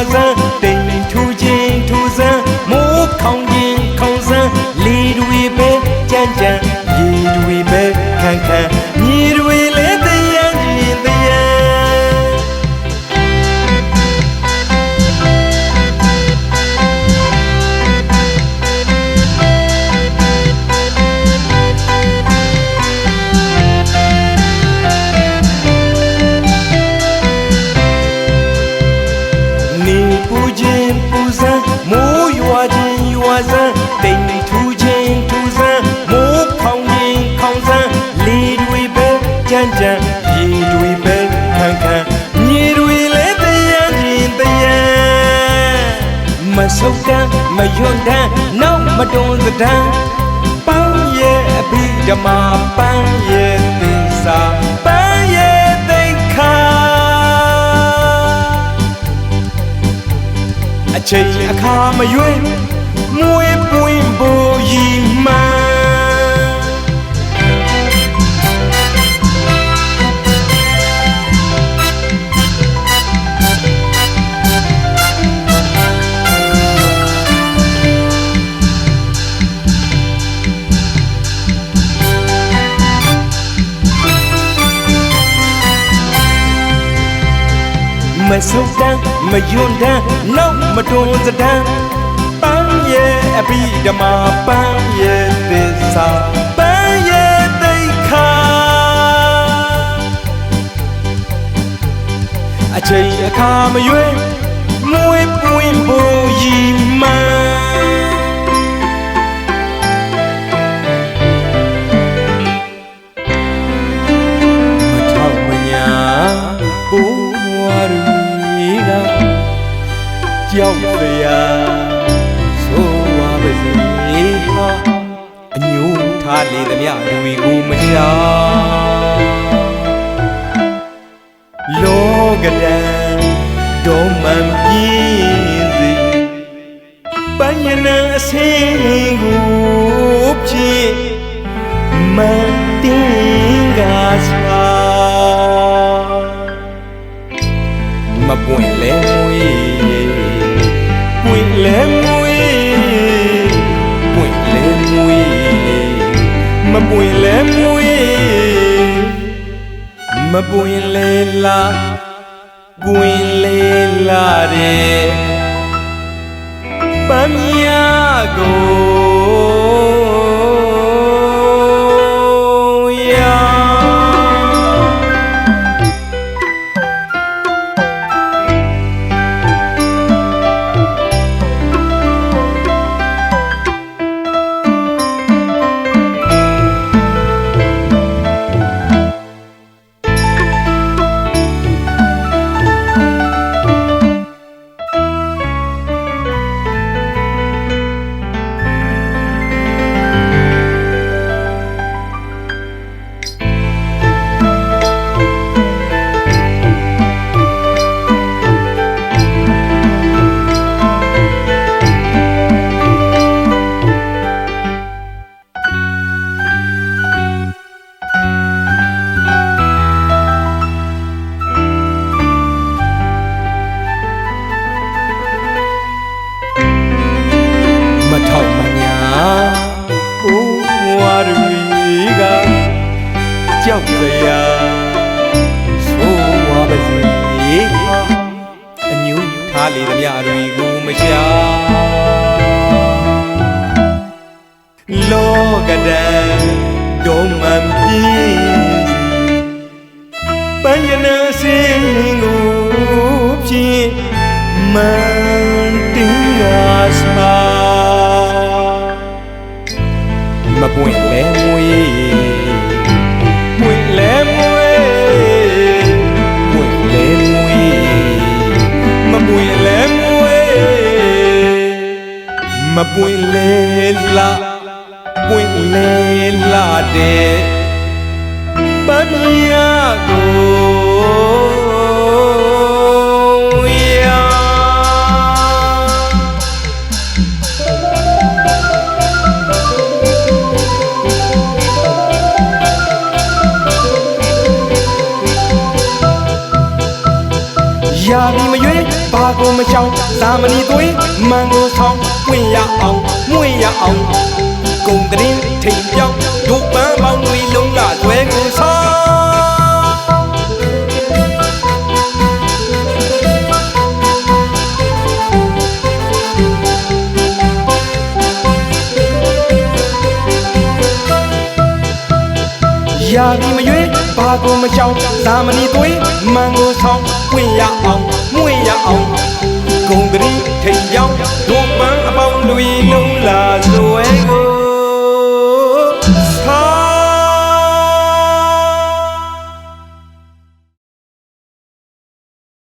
မိုးရွာခြ ဆုတ်တမ်းမယွန့်တမ်းနောက်မတွန်းသတမ်းပန်းရဲ့အဘိဓမ္မာပန်းရဲ့သစ္စာပန်းရဲ့သိက္ခာအချိန်အခါမရွေးမွေးပွင့်ဖို့ရည်မှန်း မဆုတ်တမ်းမယွန်းတမ်းနောက်မတွန်းစတမ်းပန်းရဲ့အဘိဓမ္မာပန်းရဲ့သစ္စာပန်းရဲ့သိက္ခာအချိန်အခါမရွေး ကြောက်စရာဆိုဝါပါစေဟာအညိုးထားလေသမျှတွေကိုမရှာလောကဒံဒေါမံပြင်းစီပညာနာအစင်းကိုဖြစ်မန်တင်ကစားမပွင့်လဲမွေ ပွင့်လဲလာပွင့်လဲလာတဲ့ပန်းမြာကို ကြောက်စရာဆိုဝါပါစေဟာအညူထားလေသမျှတွေကိုမရှာလောကဒံဒုံမံပြင်းစီပញ្ญနာစင်ကိုဖြင့်မန်တင်ကစားမပွင့်လဲမွေ ပွင့်လဲလာပွင့်လဲလာတဲ့ပညာကို ရရာဒီမရွေးဘာကိုမချောင်းသာမဏီသွေးမန်ကိုဆောင်ပွင့်ရအောင်မွင့်ရအောင်ဂုံတရင်ထိန်ပြောင်းဒုပန်းပေါင်းတွေလုံးလာဆွဲကိုဆောင်ရာဒီမရွေးဘာကိုမချောင်းသာမဏီသွေးမန်ကိုဆောင်ပွင့်ရအောင်မွင့်ရအောင်ဂုံတရင်ထိန်ပြောင်းဒု